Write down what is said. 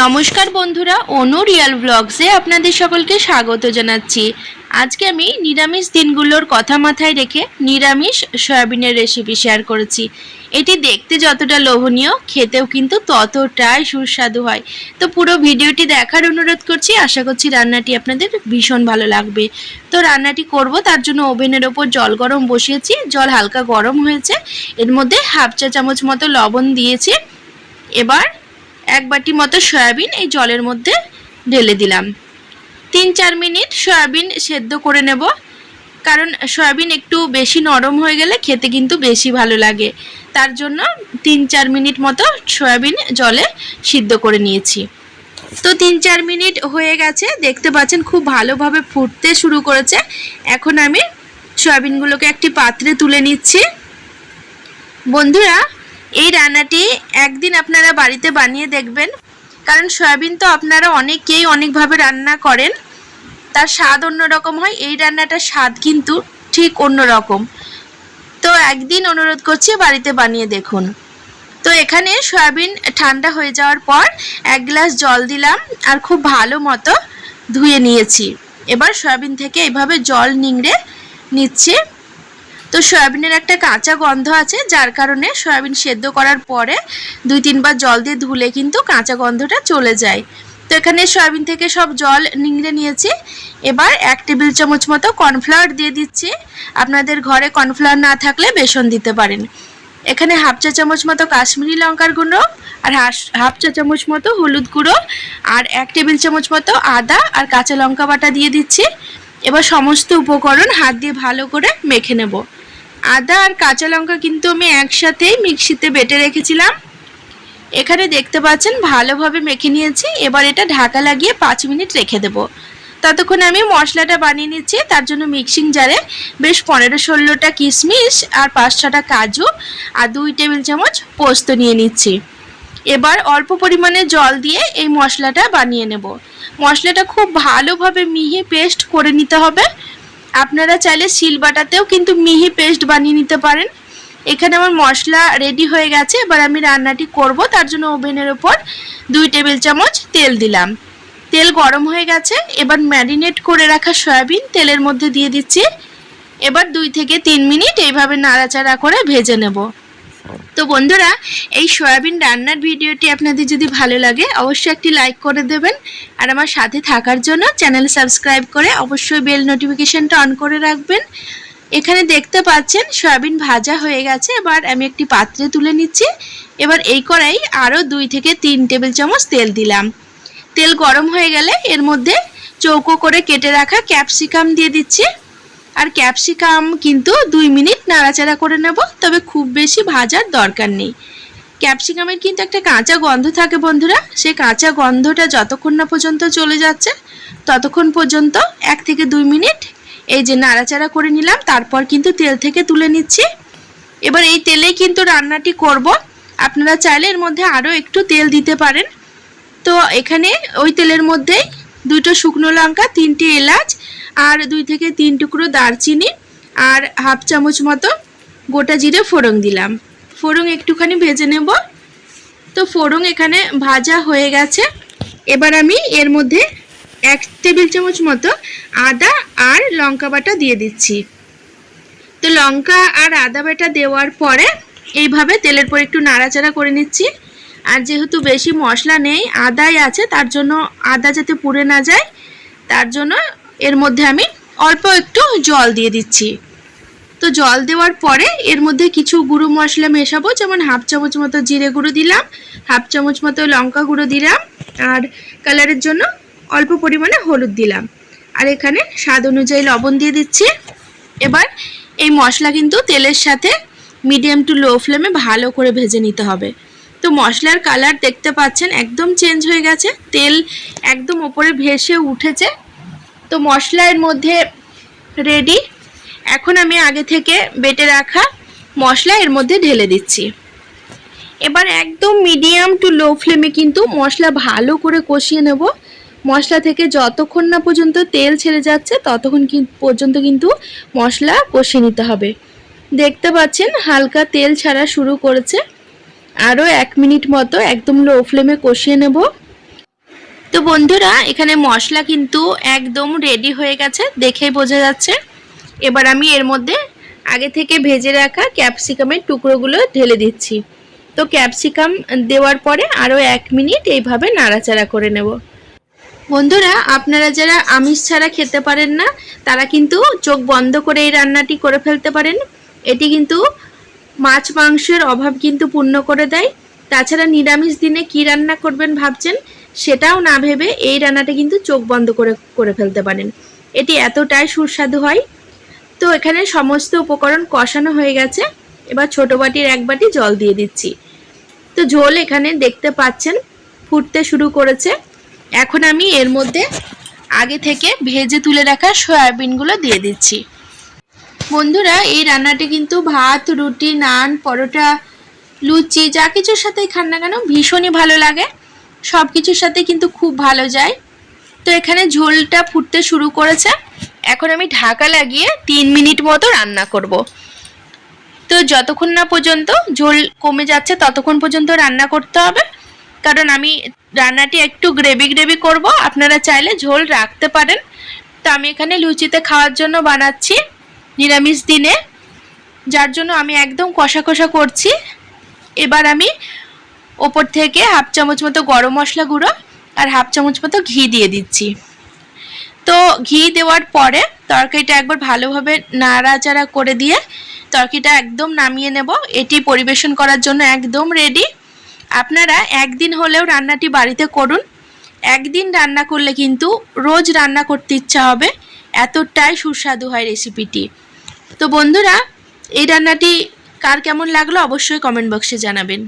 নমস্কার বন্ধুরা, অনু রিয়াল ব্লগসে আপনাদের সকলকে স্বাগত জানাচ্ছি। আজকে আমি নিরামিষ দিনগুলোর কথা মাথায় রেখে নিরামিষ সয়াবিনের রেসিপি শেয়ার করেছি। এটি দেখতে যতটা লোভনীয়, খেতেও কিন্তু ততটাই সুস্বাদু হয়। তো পুরো ভিডিওটি দেখার অনুরোধ করছি, আশা করছি রান্নাটি আপনাদের ভীষণ ভালো লাগবে। তো রান্নাটি করব, তার জন্য ওভেনের ওপর জল গরম বসিয়েছি। জল হালকা গরম হয়েছে। এর মধ্যে হাফ চা চামচ মতো লবণ দিয়েছি। এবার এক বাটি মতো সয়াবিন এই জলের মধ্যে ঢেলে দিলাম। তিন চার মিনিট সয়াবিন সেদ্ধ করে নেব। কারণ সয়াবিন একটু বেশি নরম হয়ে গেলে খেতে কিন্তু বেশি ভালো লাগে। তার জন্য তিন চার মিনিট মতো সয়াবিন জলে সিদ্ধ করে নিয়েছি। তো তিন চার মিনিট হয়ে গেছে। দেখতে পাচ্ছেন খুব ভালোভাবে ফুটতে শুরু করেছে। এখন আমি সয়াবিনগুলোকে একটি পাত্রে তুলে নিচ্ছি। বন্ধুরা এই রান্নাটি একদিন আপনারা বাড়িতে বানিয়ে দেখবেন। কারণ সয়াবিন তো আপনারা অনেকেই অনেকভাবে রান্না করেন। তার স্বাদ অন্যরকম হয়, এই রান্নাটার স্বাদ কিন্তু ঠিক অন্যরকম। তো একদিন অনুরোধ করছি বাড়িতে বানিয়ে দেখুন। তো এখানে সয়াবিন ঠান্ডা হয়ে যাওয়ার পর এক গ্লাস জল দিলাম আর খুব ভালো মতো ধুয়ে নিয়েছি। এবার সয়াবিন থেকে এভাবে জল নিংড়ে নিচ্ছি। তো সয়াবিনের একটা কাঁচা গন্ধ আছে, যার কারণে সয়াবিন সেদ্ধ করার পরে দুই তিনবার জল দিয়ে ধুলে কিন্তু কাঁচা গন্ধটা চলে যায়। তো এখানে সয়াবিন থেকে সব জল নিংড়ে নিয়েছি। এবার এক টেবিল চামচ মতো কর্নফ্লাওয়ার দিয়ে দিচ্ছি। আপনাদের ঘরে কর্নফ্লাওয়ার না থাকলে বেসন দিতে পারেন। এখানে হাফ চা চামচ মতো কাশ্মীরি লঙ্কার গুঁড়ো আর হাফ চা চামচ মতো হলুদ গুঁড়ো আর এক টেবিল চামচ মতো আদা আর কাঁচা লঙ্কা বাটা দিয়ে দিচ্ছি। এবার সমস্ত উপকরণ হাত দিয়ে ভালো করে মেখে নেব। আদা আর কাঁচা লঙ্কা কিন্তু আমি একসাথেই মিক্সিতে বেটে রেখেছিলাম। এখানে দেখতে পাচ্ছেন, ভালোভাবে মেখে নিয়েছি। এবার এটা ঢাকা লাগিয়ে পাঁচ মিনিট রেখে দেব। ততক্ষণে আমি মশলাটা বানিয়ে নিচ্ছি। তার জন্য মিক্সিং জারে বেশ পনেরো ষোলোটা কিশমিশ আর পাঁচ ছটা কাজু আর দুই টেবিল চামচ পোস্ত নিয়ে নিচ্ছি। এবার অল্প পরিমাণে জল দিয়ে এই মশলাটা বানিয়ে নেব। মশলাটা খুব ভালোভাবে মিহি পেস্ট করে নিতে হবে। আপনারা চাইলে শিল বাটাতেও কিন্তু মিহি পেস্ট বানিয়ে নিতে পারেন। এখানে আমার মশলা রেডি হয়ে গেছে, এবার আমি রান্নাটি করব। তার জন্য ওভেনের ওপর দুই টেবিল চামচ তেল দিলাম। তেল গরম হয়ে গেছে, এবার ম্যারিনেট করে রাখা সয়াবিন তেলের মধ্যে দিয়ে দিচ্ছি। এবার দুই থেকে তিন মিনিট এইভাবে নাড়াচাড়া করে ভেজে নেব। তো বন্ধুরা, এই সয়াবিন রান্নার ভিডিওটি আপনাদের যদি ভালো লাগে, অবশ্যই একটি লাইক করে দেবেন। আর আমার সাথে থাকার জন্য চ্যানেল সাবস্ক্রাইব করে অবশ্যই বেল নোটিফিকেশনটা অন করে রাখবেন। এখানে দেখতে পাচ্ছেন, সয়াবিন ভাজা হয়ে গেছে। এবার আমি একটি পাত্রে তুলে নিচ্ছি। এবার এই কড়াই আরও দুই থেকে তিন টেবিল চামচ তেল দিলাম। তেল গরম হয়ে গেলে এর মধ্যে চৌকো করে কেটে রাখা ক্যাপসিকাম দিয়ে দিচ্ছি। আর ক্যাপসিকাম কিন্তু দুই মিনিট নাড়াচাড়া করে নেব, তবে খুব বেশি ভাজার দরকার নেই। ক্যাপসিকামের কিন্তু একটা কাঁচা গন্ধ থাকে বন্ধুরা সেই কাঁচা গন্ধটা যতক্ষণ না পর্যন্ত চলে যাচ্ছে, ততক্ষণ পর্যন্ত এক থেকে দুই মিনিট এই যে নাড়াচাড়া করে নিলাম, তারপর কিন্তু তেল থেকে তুলে নিচ্ছি। এবার এই তেলেই কিন্তু রান্নাটি করব। আপনারা চাইলে এর মধ্যে আরও একটু তেল দিতে পারেন। তো এখানে ওই তেলের মধ্যেই দুটো শুকনো লঙ্কা, তিনটি এলাচ আর দুই থেকে তিন টুকরো দারচিনি আর হাফ চামচ মতো গোটা জিরে ফোড়ন দিলাম। ফোড়ন একটুখানি ভেজে নেব। তো ফোড়ন এখানে ভাজা হয়ে গেছে। এবার আমি এর মধ্যে এক টেবিল চামচ মতো আদা আর লঙ্কা বাটা দিয়ে দিচ্ছি। তো লঙ্কা আর আদা বাটা দেওয়ার পরে এইভাবে তেলের পর একটু নাড়াচাড়া করে নিচ্ছি। আর যেহেতু বেশি মশলা নেই, আদাই আছে, তার জন্য আদা যাতে পুড়ে না যায়, তার জন্য এর মধ্যে আমি অল্প একটু জল দিয়ে দিচ্ছি। তো জল দেওয়ার পরে এর মধ্যে কিছু গুঁড়ো মশলা মেশাবো, যেমন হাফ চামচ মতো জিরে গুঁড়ো দিলাম, হাফ চামচ মতো লঙ্কা গুঁড়ো দিলাম, আর কালারের জন্য অল্প পরিমাণে হলুদ দিলাম। আর এখানে স্বাদ অনুযায়ী লবণ দিয়ে দিচ্ছি। এবার এই মশলা কিন্তু তেলের সাথে মিডিয়াম টু লো ফ্লেমে ভালো করে ভেজে নিতে হবে। তো মশলার কালার দেখতে পাচ্ছেন একদম চেঞ্জ হয়ে গেছে, তেল একদম ওপরে ভেসে উঠেছে। তো মশলা এর মধ্যে রেডি এখন আমি আগে থেকে বেটে রাখা মশলা এর মধ্যে ঢেলে দিচ্ছি। এবার একদম মিডিয়াম টু লো ফ্লেমে কিন্তু মশলা ভালো করে কষিয়ে নেব। মশলা থেকে যতক্ষণ না পর্যন্ত তেল ছেড়ে যাচ্ছে, ততক্ষণ পর্যন্ত কিন্তু মশলা কষিয়ে নিতে হবে। দেখতে পাচ্ছেন হালকা তেল ছাড়া শুরু করেছে। আরও এক মিনিট মতো একদম লো ফ্লেমে কষিয়ে নেব। তো বন্ধুরা, এখানে মশলা কিন্তু একদম রেডি হয়ে গেছে, দেখেই বোঝা যাচ্ছে। এবার আমি এর মধ্যে আগে থেকে ভেজে রাখা ক্যাপসিকামের টুকরোগুলো ঢেলে দিচ্ছি। তো ক্যাপসিকাম দেওয়ার পরে আরও এক মিনিট এইভাবে নাড়াচাড়া করে নেব। বন্ধুরা, আপনারা যারা আমিষ ছাড়া খেতে পারেন না, তারা কিন্তু চোখ বন্ধ করে এই রান্নাটি করে ফেলতে পারেন। এটি কিন্তু মাছ মাংসের অভাব কিন্তু পূর্ণ করে দেয়। তাছাড়া নিরামিষ দিনে কি রান্না করবেন ভাবছেন? সেটাও না ভেবে এই রান্নাটা কিন্তু চোখ বন্ধ করে করে ফেলতে পারেন। এটি এতটাই সুস্বাদু হয়। তো এখানে সমস্ত উপকরণ কষানো হয়ে গেছে। এবার ছোট বাটির এক বাটি জল দিয়ে দিচ্ছি। তো ঝোল এখানে দেখতে পাচ্ছেন, ফুটতে শুরু করেছে। এখন আমি এর মধ্যে আগে থেকে ভেজে তুলে রাখা সয়াবিনগুলো দিয়ে দিচ্ছি। বন্ধুরা, এই রান্নাটি কিন্তু ভাত, রুটি, নান, পরোটা, লুচি, যা কিছুর সাথেই খান না কেন, ভীষণই ভালো লাগে। সব কিছুর সাথে কিন্তু খুব ভালো যায়। তো এখানে ঝোলটা ফুটতে শুরু করেছে। এখন আমি ঢাকা লাগিয়ে তিন মিনিট মতো রান্না করব। তো যতক্ষণ না পর্যন্ত ঝোল কমে যাচ্ছে, ততক্ষণ পর্যন্ত রান্না করতে হবে। কারণ আমি রান্নাটি একটু গ্রেভি গ্রেভি করব। আপনারা চাইলে ঝোল রাখতে পারেন। তো আমি এখানে লুচিতে খাওয়ার জন্য বানাচ্ছি নিরামিষ দিনে। যার জন্য আমি একদম কষা কষা করছি। এবার আমি ওপর থেকে হাফ চামচ মতো গরম মশলা গুঁড়ো আর হাফ চামচ মতো ঘি দিয়ে দিচ্ছি। তো ঘি দেওয়ার পরে তরকারিটা একবার ভালোভাবে নাড়াচাড়া করে দিয়ে তরকারিটা একদম নামিয়ে নেব। এটি পরিবেশন করার জন্য একদম রেডি আপনারা একদিন হলেও রান্নাটি বাড়িতে করুন। একদিন রান্না করলে কিন্তু রোজ রান্না করতে ইচ্ছা হবে। এতটাই সুস্বাদু হয় রেসিপিটি তো বন্ধুরা, এই রান্নাটি কার কেমন লাগল অবশ্যই কমেন্ট বক্সে জানাবেন।